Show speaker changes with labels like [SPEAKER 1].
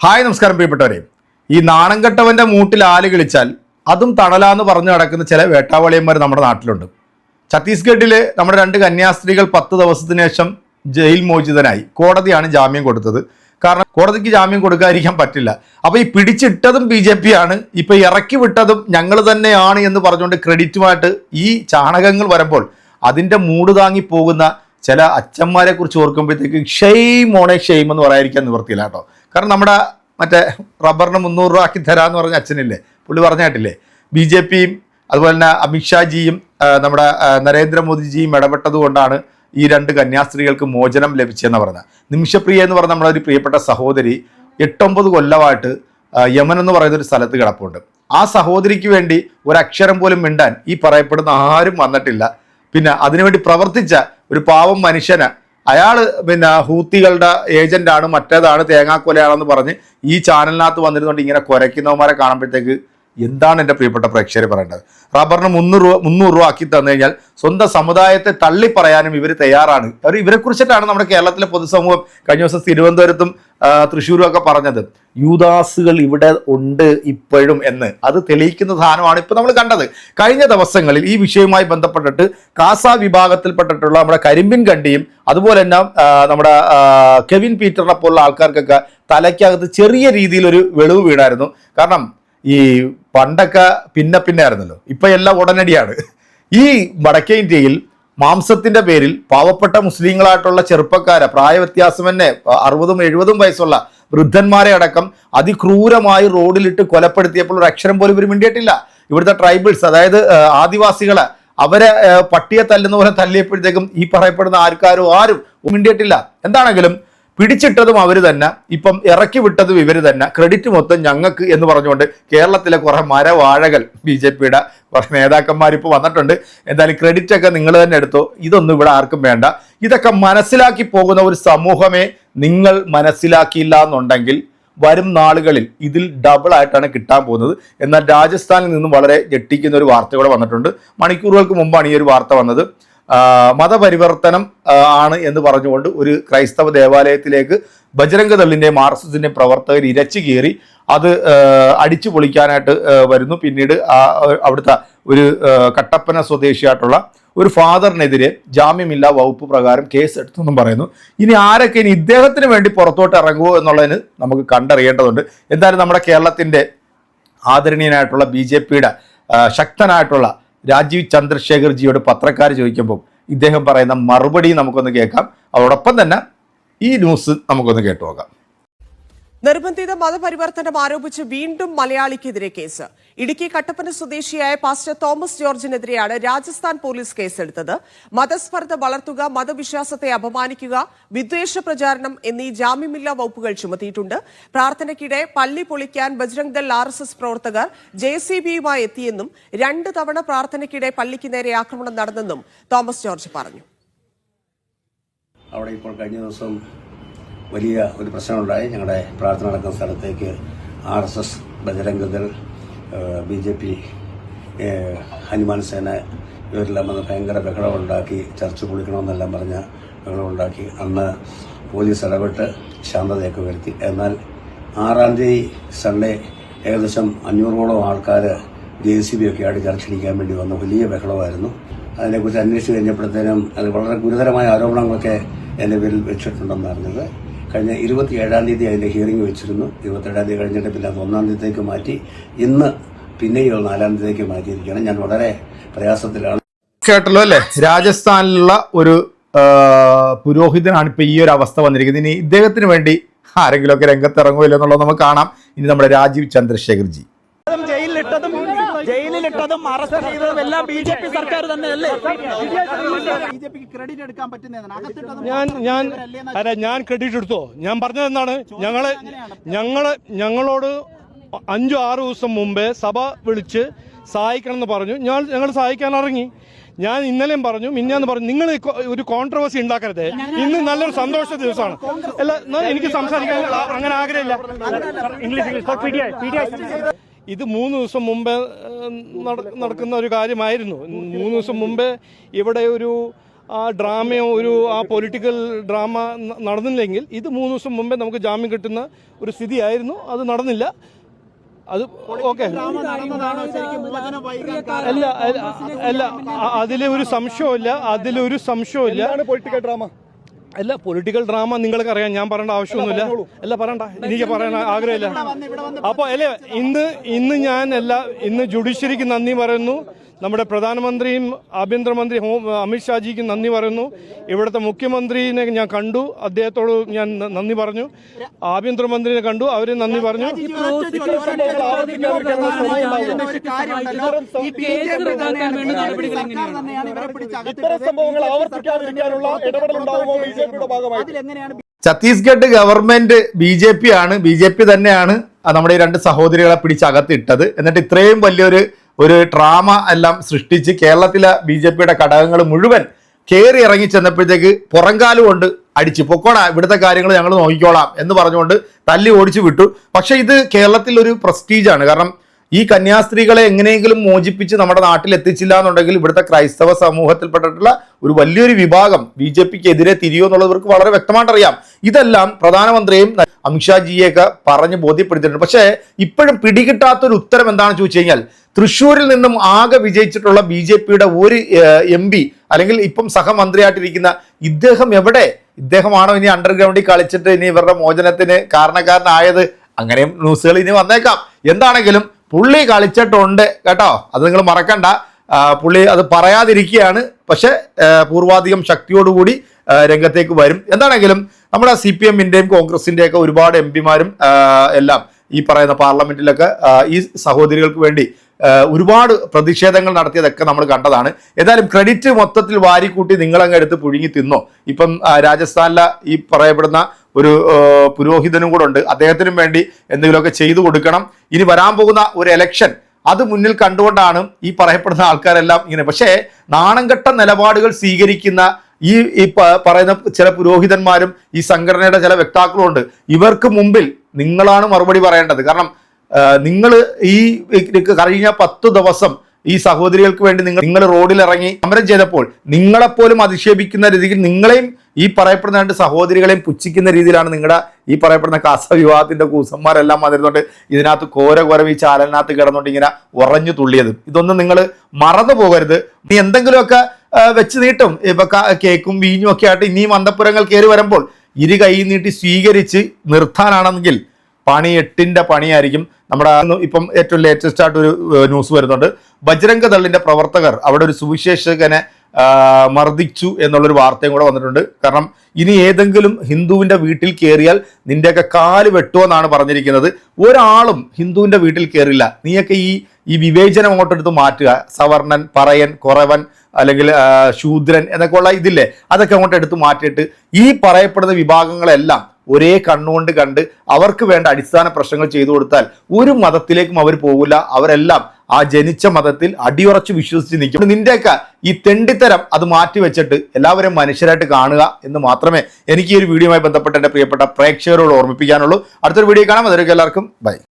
[SPEAKER 1] Hi നമസ്കാരം പ്രിയപ്പെട്ടവരെ. ഈ നാണംകെട്ടവന്റെ മൂട്ടിൽ ആൽ കിളിച്ചാൽ അതും തണലാന്ന് പറഞ്ഞു നടക്കുന്ന ചില വേട്ടാവളിയന്മാർ നമ്മുടെ നാട്ടിലുണ്ട്. ഛത്തീസ്ഗഡിൽ നമ്മുടെ രണ്ട് കന്യാസ്ത്രീകൾ പത്ത് ദിവസത്തിന് ശേഷം ജയിൽ മോചിതനായി. കോടതിയാണ് ജാമ്യം കൊടുത്തത്. കാരണം കോടതിക്ക് ജാമ്യം കൊടുക്കാതിരിക്കാൻ പറ്റില്ല. അപ്പോൾ ഈ പിടിച്ചിട്ടതും ബി ജെ പി ആണ് ഇപ്പൊ ഇറക്കി വിട്ടതും ഞങ്ങൾ തന്നെയാണ് എന്ന് പറഞ്ഞുകൊണ്ട് ക്രെഡിറ്റുമായിട്ട് ഈ ചാണകങ്ങൾ വരുമ്പോൾ അതിന്റെ മൂട് താങ്ങി പോകുന്ന ചില അച്ഛന്മാരെ കുറിച്ച് ഓർക്കുമ്പോഴത്തേക്ക് ഷെയ്ം മോണെ ഷെയ്ം എന്ന് പറയാതിരിക്കാൻ നിവർത്തിയില്ല കേട്ടോ. കാരണം നമ്മുടെ മറ്റേ റബ്ബറിന് മുന്നൂറ് രൂപ ആക്കി തരാന്ന് പറഞ്ഞ അച്ഛനില്ലേ? പുള്ളി പറഞ്ഞായിട്ടില്ലേ ബി ജെ പിയും അതുപോലെ തന്നെ അമിത്ഷാജിയും നമ്മുടെ നരേന്ദ്രമോദിജിയും ഇടപെട്ടത് കൊണ്ടാണ് ഈ രണ്ട് കന്യാസ്ത്രീകൾക്ക് മോചനം ലഭിച്ചതെന്ന് പറഞ്ഞത് നിമിഷപ്രിയ എന്ന് പറഞ്ഞ നമ്മുടെ ഒരു പ്രിയപ്പെട്ട സഹോദരി എട്ടൊമ്പത് കൊല്ലമായിട്ട് യമൻ എന്ന് പറയുന്ന ഒരു സ്ഥലത്ത് കിടപ്പുണ്ട്. ആ സഹോദരിക്ക് വേണ്ടി ഒരക്ഷരം പോലും മിണ്ടാൻ ഈ പറയപ്പെടുന്ന ആരും വന്നിട്ടില്ല. പിന്നെ അതിനുവേണ്ടി പ്രവർത്തിച്ച ഒരു പാവം മനുഷ്യന് അയാൾ പിന്നെ ഹൂത്തികളുടെ ഏജന്റാണ് മറ്റേതാണ് തേങ്ങാക്കൊലയാണെന്ന് പറഞ്ഞ് ഈ ചാനലിനകത്ത് വന്നിരുന്നുകൊണ്ട് ഇങ്ങനെ കുരയ്ക്കുന്നവന്മാരെ കാണുമ്പോഴത്തേക്ക് എന്താണ് എന്റെ പ്രിയപ്പെട്ട പ്രേക്ഷകർ പറയേണ്ടത്? റബ്ബറിന് മുന്നൂറ് രൂപ മുന്നൂറ് രൂപ ആക്കി തന്നു കഴിഞ്ഞാൽ സ്വന്തം സമുദായത്തെ തള്ളി പറയാനും ഇവർ തയ്യാറാണ്. അവർ ഇവരെ കുറിച്ചിട്ടാണ് നമ്മുടെ കേരളത്തിലെ പൊതുസമൂഹം കഴിഞ്ഞ ദിവസം തിരുവനന്തപുരത്തും തൃശ്ശൂരും ഒക്കെ പറഞ്ഞത്. യൂദാസുകൾ ഇവിടെ ഉണ്ട് ഇപ്പോഴും എന്ന്. അത് തെളിയിക്കുന്ന സാധനമാണ് ഇപ്പോൾ നമ്മൾ കണ്ടത്. കഴിഞ്ഞ ദിവസങ്ങളിൽ ഈ വിഷയവുമായി ബന്ധപ്പെട്ടിട്ട് കാസ വിഭാഗത്തിൽപ്പെട്ടിട്ടുള്ള നമ്മുടെ കരിമ്പിൻ കണ്ടിയും അതുപോലെ തന്നെ നമ്മുടെ കെവിൻ പീറ്ററിനെ പോലുള്ള ആൾക്കാർക്കൊക്കെ തലയ്ക്കകത്ത് ചെറിയ രീതിയിൽ ഒരു വെളിവ് വീണായിരുന്നു. കാരണം ഈ പണ്ടൊക്കെ പിന്നെ പിന്നെ ആയിരുന്നല്ലോ. ഇപ്പൊ എല്ലാം ഉടനടിയാണ്. ഈ വടക്കേ ഇന്ത്യയിൽ മാംസത്തിന്റെ പേരിൽ പാവപ്പെട്ട മുസ്ലിങ്ങളായിട്ടുള്ള ചെറുപ്പക്കാരെ പ്രായവ്യത്യാസം തന്നെ അറുപതും എഴുപതും വയസ്സുള്ള വൃദ്ധന്മാരെ അടക്കം അതിക്രൂരമായി റോഡിലിട്ട് കൊലപ്പെടുത്തിയപ്പോൾ ഒരു അക്ഷരം പോലും ഇവർ മിണ്ടിയിട്ടില്ല. ഇവിടുത്തെ ട്രൈബിൾസ് അതായത് ആദിവാസികളെ അവരെ പട്ടിയെ തല്ലുന്ന പോലെ തല്ലിയപ്പോഴത്തേക്കും ഈ പറയപ്പെടുന്ന ആൾക്കാരോ ആരും മിണ്ടിയിട്ടില്ല. എന്താണെങ്കിലും പിടിച്ചിട്ടതും അവർ തന്നെ. ഇപ്പം ഇറക്കി വിട്ടതും ഇവർ തന്നെ. ക്രെഡിറ്റ് മൊത്തം ഞങ്ങൾക്ക് എന്ന് പറഞ്ഞുകൊണ്ട് കേരളത്തിലെ കുറെ മരവാഴകൾ ബി ജെ പിയുടെ കുറെ നേതാക്കന്മാർ ഇപ്പോൾ വന്നിട്ടുണ്ട്. എന്തായാലും ക്രെഡിറ്റ് ഒക്കെ നിങ്ങൾ തന്നെ എടുത്തോ. ഇതൊന്നും ഇവിടെ ആർക്കും വേണ്ട. ഇതൊക്കെ മനസ്സിലാക്കി പോകുന്ന ഒരു സമൂഹമേ നിങ്ങൾ മനസ്സിലാക്കിയില്ല എന്നുണ്ടെങ്കിൽ വരും നാളുകളിൽ ഇതിൽ ഡബിൾ ആയിട്ടാണ് കിട്ടാൻ പോകുന്നത്. എന്നാൽ രാജസ്ഥാനിൽ നിന്നും വളരെ ഞെട്ടിക്കുന്ന ഒരു വാർത്ത കൂടെ വന്നിട്ടുണ്ട്. മണിക്കൂറുകൾക്ക് മുമ്പാണ് ഈ ഒരു വാർത്ത വന്നത്. മതപരിവർത്തനം ആണ് എന്ന് പറഞ്ഞുകൊണ്ട് ഒരു ക്രൈസ്തവ ദേവാലയത്തിലേക്ക് ബജരംഗ എസ് എസിന്റെയും പ്രവർത്തകർ ഇരച്ചു കയറി അത് അടിച്ചു പൊളിക്കാനായിട്ട് വരുന്നു. പിന്നീട് അവിടുത്തെ ഒരു കട്ടപ്പന സ്വദേശിയായിട്ടുള്ള ഒരു ഫാദറിനെതിരെ ജാമ്യമില്ലാ വകുപ്പ് പ്രകാരം കേസ് എടുത്തെന്നും പറയുന്നു. ഇനി ആരൊക്കെ ഇനി ഇദ്ദേഹത്തിന് വേണ്ടി പുറത്തോട്ട് ഇറങ്ങുമോ എന്നുള്ളതിന് നമുക്ക് കണ്ടറിയേണ്ടതുണ്ട്. എന്തായാലും നമ്മുടെ കേരളത്തിന്റെ ആദരണീയനായിട്ടുള്ള ബി ശക്തനായിട്ടുള്ള രാജീവ് ചന്ദ്രശേഖർജിയോട് പത്രക്കാർ ചോദിക്കുമ്പോൾ ഇദ്ദേഹം പറയുന്ന മറുപടി നമുക്കൊന്ന് കേൾക്കാം. അതോടൊപ്പം തന്നെ ഈ ന്യൂസ് നമുക്കൊന്ന് കേട്ടു നോക്കാം.
[SPEAKER 2] നിർബന്ധിത മതപരിവർത്തനം ആരോപിച്ച് വീണ്ടും മലയാളിക്കെതിരെ കേസ്. ഇടുക്കി കട്ടപ്പന സ്വദേശിയായ പാസ്റ്റർ തോമസ് ജോർജിനെതിരെയാണ് രാജസ്ഥാൻ പോലീസ് കേസെടുത്തത്. മതസ്പർദ്ധ വളർത്തുക മതവിശ്വാസത്തെ അപമാനിക്കുക വിദ്വേഷ പ്രചാരണം എന്നീ ജാമ്യമില്ലാ വകുപ്പുകൾ ചുമത്തിയിട്ടുണ്ട്. പ്രാർത്ഥനയ്ക്കിടെ പള്ളി പൊളിക്കാൻ Bajrang Dal R S S പ്രവർത്തകർ ജെ സി ബിയുമായി എത്തിയെന്നും രണ്ട് തവണ പ്രാർത്ഥനയ്ക്കിടെ പള്ളിക്ക് നേരെ ആക്രമണം നടന്നെന്നും തോമസ് ജോർജ് പറഞ്ഞു.
[SPEAKER 3] അവിടെ ഇപ്പോൾ കഴിഞ്ഞ ദിവസം വലിയ ഒരു പ്രശ്നമുണ്ടായി. ഞങ്ങളുടെ പ്രാർത്ഥന നടക്കുന്ന സ്ഥലത്തേക്ക് R S S Bajrang Dal B J P Hanuman Sena ഇവരെല്ലാം വന്ന് ഭയങ്കര ബഹളമുണ്ടാക്കി ചർച്ച പൊളിക്കണമെന്നെല്ലാം പറഞ്ഞ ബഹളമുണ്ടാക്കി അന്ന് പോലീസ് ഇടപെട്ട് ശാന്തതയൊക്കെ വരുത്തി. എന്നാൽ ആറാം തീയതി സൺഡേ ഏകദേശം അഞ്ഞൂറോളം ആൾക്കാർ ജെ സി ബി ഒക്കെ ആയിട്ട് ചർച്ചടിക്കാൻ വേണ്ടി വന്ന വലിയ ബഹളമായിരുന്നു. അതിനെക്കുറിച്ച് അന്വേഷിച്ച് കഴിഞ്ഞപ്പോഴത്തേനും അത് വളരെ ഗുരുതരമായ ആരോപണങ്ങളൊക്കെ എന്റെ പേരിൽ വെച്ചിട്ടുണ്ടെന്ന് അറിഞ്ഞത് കഴിഞ്ഞ ഇരുപത്തി ഏഴാം തീയതി അതിന്റെ ഹിയറിംഗ് വെച്ചിരുന്നു. ഇരുപത്തേഴാം തീയതി കഴിഞ്ഞിട്ട് പിന്നെ അത് ഒന്നാം തീയതിക്ക് മാറ്റി. ഇന്ന് പിന്നെയും നാലാം തീയതിക്ക് മാറ്റിയിരിക്കുകയാണ്. ഞാൻ വളരെ പ്രയാസത്തിലാണ്.
[SPEAKER 1] കേട്ടല്ലോ അല്ലേ? രാജസ്ഥാനിലുള്ള ഒരു പുരോഹിതനാണ് ഇപ്പൊ ഈ ഒരു അവസ്ഥ വന്നിരിക്കുന്നത്. ഇനി ഇദ്ദേഹത്തിന് വേണ്ടി ആരെങ്കിലുമൊക്കെ രംഗത്തിറങ്ങുമല്ലോ എന്നുള്ളത് നമുക്ക് കാണാം. ഇനി നമ്മുടെ രാജീവ് ചന്ദ്രശേഖർജി.
[SPEAKER 4] ജയിലിലിട്ടതും അറസ്റ്റ് ചെയ്തതും എല്ലാം ബി ജെ പി സർക്കാർ തന്നെയല്ലേ ബി ജെ പിക്ക് ക്രെഡിറ്റ് എടുക്കാൻ പറ്റുന്നതാണ്
[SPEAKER 5] ഞാൻ ഞാൻ അല്ല ഞാൻ ക്രെഡിറ്റ് എടുത്തോ ഞാൻ പറഞ്ഞത് എന്താണ് ഞങ്ങൾ ഞങ്ങൾ ഞങ്ങളോട് അഞ്ചോ ആറു ദിവസം മുമ്പേ സഭ വിളിച്ച് സഹായിക്കണം എന്ന് പറഞ്ഞു ഞാൻ ഞങ്ങൾ സഹായിക്കാൻ ഇറങ്ങി ഞാൻ ഇന്നലെയും പറഞ്ഞു മിന്നാന്ന് പറഞ്ഞു നിങ്ങൾ ഒരു കോൺട്രവേഴ്സി ഉണ്ടാക്കരുത് ഇന്ന് നല്ലൊരു സന്തോഷ ദിവസമാണ് അല്ല എനിക്ക് സംസാരിക്കാൻ അങ്ങനെ ആഗ്രഹമില്ല ഇംഗ്ലീഷ് ഇംഗ്ലീഷ് ഇത് മൂന്ന് ദിവസം മുമ്പേ നടക്കുന്ന ഒരു കാര്യമായിരുന്നു. മൂന്ന് ദിവസം മുമ്പേ ഇവിടെ ഒരു ആ ഡ്രാമയോ ഒരു ആ പൊളിറ്റിക്കൽ ഡ്രാമ നടന്നില്ലെങ്കിൽ ഇത് മൂന്ന് ദിവസം മുമ്പേ നമുക്ക് ജാമ്യം കിട്ടുന്ന ഒരു സ്ഥിതിയായിരുന്നു. അത് നടന്നില്ല. അത് ഓക്കെ? അല്ല അല്ല, അതിലൊരു അ- അതിലെ ഒരു സംശയമില്ല അതിലൊരു സംശയമില്ല
[SPEAKER 6] പൊളിറ്റിക്കൽ ഡ്രാമ?
[SPEAKER 5] അല്ല പൊളിറ്റിക്കൽ ഡ്രാമ നിങ്ങൾക്ക് അറിയാം. ഞാൻ പറയേണ്ട ആവശ്യമൊന്നുമില്ല. അല്ല പറയണ്ട. എനിക്ക് പറയാൻ ആഗ്രഹമില്ല. അപ്പോൾ അല്ലേ ഇന്ന് ഇന്ന് ഞാൻ എല്ലാ ഇന്ന് ജുഡീഷ്യറിക്ക് നന്ദി പറയുന്നു. നമ്മുടെ പ്രധാനമന്ത്രിയും ആഭ്യന്തരമന്ത്രി ഹോം അമിത്ഷാജിക്ക് നന്ദി പറയുന്നു. ഇവിടുത്തെ മുഖ്യമന്ത്രിനെ ഞാൻ കണ്ടു. അദ്ദേഹത്തോട് ഞാൻ നന്ദി പറഞ്ഞു. ആഭ്യന്തരമന്ത്രിനെ കണ്ടു. അവരെ നന്ദി പറഞ്ഞു.
[SPEAKER 6] ഇത്തരം സംഭവങ്ങൾ ആവർത്തിക്കാതിരിക്കാനുള്ള ഇടപെടൽ ഉണ്ടാകുമോ ബി ജെ പിയുടെ ഭാഗമായി
[SPEAKER 1] Chhattisgarh government B J P ആണ്. ബി ജെ പി തന്നെയാണ് നമ്മുടെ ഈ രണ്ട് സഹോദരികളെ പിടിച്ചകത്തിട്ടത് എന്നിട്ട് ഇത്രയും വലിയൊരു ഒരു ഡ്രാമ എല്ലാം സൃഷ്ടിച്ച് കേരളത്തിലെ ബി ജെ പിയുടെ ഘടകങ്ങൾ മുഴുവൻ കയറി ഇറങ്ങി ചെന്നപ്പോഴത്തേക്ക് പുറംകാൽ കൊണ്ട് അടിച്ച്. പൊക്കോണ ഇവിടുത്തെ കാര്യങ്ങൾ ഞങ്ങൾ നോക്കിക്കോളാം എന്ന് പറഞ്ഞുകൊണ്ട് തല്ലി ഓടിച്ചു വിട്ടു. പക്ഷെ ഇത് കേരളത്തിൽ ഒരു പ്രസ്റ്റീജാണ്. കാരണം ഈ കന്യാസ്ത്രീകളെ എങ്ങനെയെങ്കിലും മോചിപ്പിച്ച് നമ്മുടെ നാട്ടിൽ എത്തിച്ചില്ല എന്നുണ്ടെങ്കിൽ ഇവിടുത്തെ ക്രൈസ്തവ സമൂഹത്തിൽപ്പെട്ടിട്ടുള്ള ഒരു വലിയൊരു വിഭാഗം ബി ജെ പിക്ക് എതിരെ തിരിയോ എന്നുള്ളത് വളരെ വ്യക്തമായിട്ട് അറിയാം ഇതെല്ലാം പ്രധാനമന്ത്രിയും അമിത്ഷാജിയെയൊക്കെ പറഞ്ഞ് ബോധ്യപ്പെടുത്തിയിട്ടുണ്ട്. പക്ഷേ ഇപ്പോഴും പിടികിട്ടാത്തൊരു ഉത്തരം എന്താണെന്ന് ചോദിച്ചു കഴിഞ്ഞാൽ തൃശ്ശൂരിൽ നിന്നും ആകെ വിജയിച്ചിട്ടുള്ള ബി ജെ പിയുടെ ഒരു എം പി അല്ലെങ്കിൽ ഇപ്പം സഹമന്ത്രിയായിട്ടിരിക്കുന്ന ഇദ്ദേഹം എവിടെ? ഇദ്ദേഹമാണോ ഇനി അണ്ടർഗ്രൗണ്ടിൽ കളിച്ചിട്ട് ഇനി ഇവരുടെ മോചനത്തിന് കാരണക്കാരനായത്? അങ്ങനെയും ന്യൂസുകൾ ഇനി വന്നേക്കാം. എന്താണെങ്കിലും പുള്ളി കളിച്ചിട്ടുണ്ട് കേട്ടോ. അത് നിങ്ങൾ മറക്കണ്ട. പുള്ളി അത് പറയാതിരിക്കുകയാണ്. പക്ഷേ പൂർവാധികം ശക്തിയോടുകൂടി രംഗത്തേക്ക് വരും. എന്താണെങ്കിലും നമ്മുടെ സി പി എമ്മിന്റെയും കോൺഗ്രസിന്റെയൊക്കെ ഒരുപാട് എം പിമാരും എല്ലാം ഈ പറയുന്ന പാർലമെന്റിലൊക്കെ ഈ സഹോദരികൾക്ക് വേണ്ടി ഒരുപാട് പ്രതിഷേധങ്ങൾ നടത്തിയതൊക്കെ നമ്മൾ കണ്ടതാണ്. ഏതായാലും ക്രെഡിറ്റ് മൊത്തത്തിൽ വാരിക്കൂട്ടി നിങ്ങളങ്ങ് എടുത്ത് പുഴുങ്ങി തിന്നോ. ഇപ്പം രാജസ്ഥാനിലെ ഈ പറയപ്പെടുന്ന ഒരു പുരോഹിതനും കൂടെ ഉണ്ട്. അദ്ദേഹത്തിനും വേണ്ടി എന്തെങ്കിലുമൊക്കെ ചെയ്തു കൊടുക്കണം. ഇനി വരാൻ പോകുന്ന ഒരു എലക്ഷൻ അത് മുന്നിൽ കണ്ടുകൊണ്ടാണ് ഈ പറയപ്പെടുന്ന ആൾക്കാരെല്ലാം ഇങ്ങനെ. പക്ഷേ നാണംകെട്ട നിലപാടുകൾ സ്വീകരിക്കുന്ന ഈ ഈ പറയുന്ന ചില പുരോഹിതന്മാരും ഈ സംഘടനയുടെ ചില വ്യക്താക്കളും ഉണ്ട്. ഇവർക്ക് മുമ്പിൽ നിങ്ങളാണ് മറുപടി പറയേണ്ടത്. കാരണം നിങ്ങൾ ഈ കഴിഞ്ഞ പത്ത് ദിവസം ഈ സഹോദരികൾക്ക് വേണ്ടി നിങ്ങൾ നിങ്ങൾ റോഡിൽ ഇറങ്ങി സമരം ചെയ്തപ്പോൾ നിങ്ങളെപ്പോലും അധിക്ഷേപിക്കുന്ന രീതിയിൽ നിങ്ങളെയും ഈ പറയപ്പെടുന്ന രണ്ട് സഹോദരികളെയും പുച്ഛിക്കുന്ന രീതിയിലാണ് നിങ്ങളുടെ ഈ പറയപ്പെടുന്ന കാസ വിവാഹത്തിന്റെ കൂസന്മാരെല്ലാം വന്നിരുന്നുകൊണ്ട് ഇതിനകത്ത് കോര കോരം ഈ ചാലനകത്ത് കിടന്നുകൊണ്ട് ഇങ്ങനെ ഉറഞ്ഞു തുള്ളിയത്. ഇതൊന്നും നിങ്ങൾ മറന്നു പോകരുത്. നീ എന്തെങ്കിലുമൊക്കെ വെച്ച് നീട്ടും. ഇപ്പൊ കേക്കും വീഞ്ഞും ഒക്കെ ആയിട്ട് ഇനിയും അന്തപ്പുരങ്ങൾ കയറി വരുമ്പോൾ ഇരു കൈ നീട്ടി സ്വീകരിച്ച് നിർത്താനാണെങ്കിൽ പണി എട്ടിന്റെ പണിയായിരിക്കും. നമ്മുടെ ഇപ്പം ഏറ്റവും ലേറ്റസ്റ്റ് ആയിട്ട് ഒരു ന്യൂസ് വരുന്നുണ്ട്. ബജ്രംഗ ദളിന്റെ പ്രവർത്തകർ അവിടെ ഒരു സുവിശേഷകനെ മർദ്ദിച്ചു എന്നുള്ളൊരു വാർത്തയും കൂടെ വന്നിട്ടുണ്ട്. കാരണം ഇനി ഏതെങ്കിലും ഹിന്ദുവിന്റെ വീട്ടിൽ കയറിയാൽ നിന്റെയൊക്കെ കാൽ വെട്ടുമെന്നാണ് പറഞ്ഞിരിക്കുന്നത്. ഒരാളും ഹിന്ദുവിന്റെ വീട്ടിൽ കയറില്ല നീയൊക്കെ ഈ ഈ വിവേചനം അങ്ങോട്ടെടുത്ത് മാറ്റുക. സവർണൻ പറയൻ കുറവൻ അല്ലെങ്കിൽ ശൂദ്രൻ എന്നൊക്കെ ഉള്ള ഇതില്ലേ അതൊക്കെ അങ്ങോട്ട് എടുത്ത് മാറ്റിയിട്ട് ഈ പറയപ്പെടുന്ന വിഭാഗങ്ങളെല്ലാം ഒരേ കണ്ണുകൊണ്ട് കണ്ട് അവർക്ക് വേണ്ട അടിസ്ഥാന പ്രശ്നങ്ങൾ ചെയ്തു കൊടുത്താൽ ഒരു മതത്തിലേക്കും അവർ പോകില്ല. അവരെല്ലാം ആ ജനിച്ച മതത്തിൽ അടിയുറച്ച് വിശ്വസിച്ച് നിൽക്കും. നിന്റെയൊക്കെ ഈ തെണ്ടിത്തരം അത് മാറ്റി വെച്ചിട്ട് എല്ലാവരും മനുഷ്യരായിട്ട് കാണുക എന്ന് മാത്രമേ എനിക്ക് ഈ ഒരു വീഡിയോയുമായി ബന്ധപ്പെട്ട് എന്റെ പ്രിയപ്പെട്ട പ്രേക്ഷകരോട് ഓർമ്മിപ്പിക്കാനുള്ളൂ. അടുത്തൊരു വീഡിയോ കാണാം. അതൊരു എല്ലാവർക്കും ബൈ.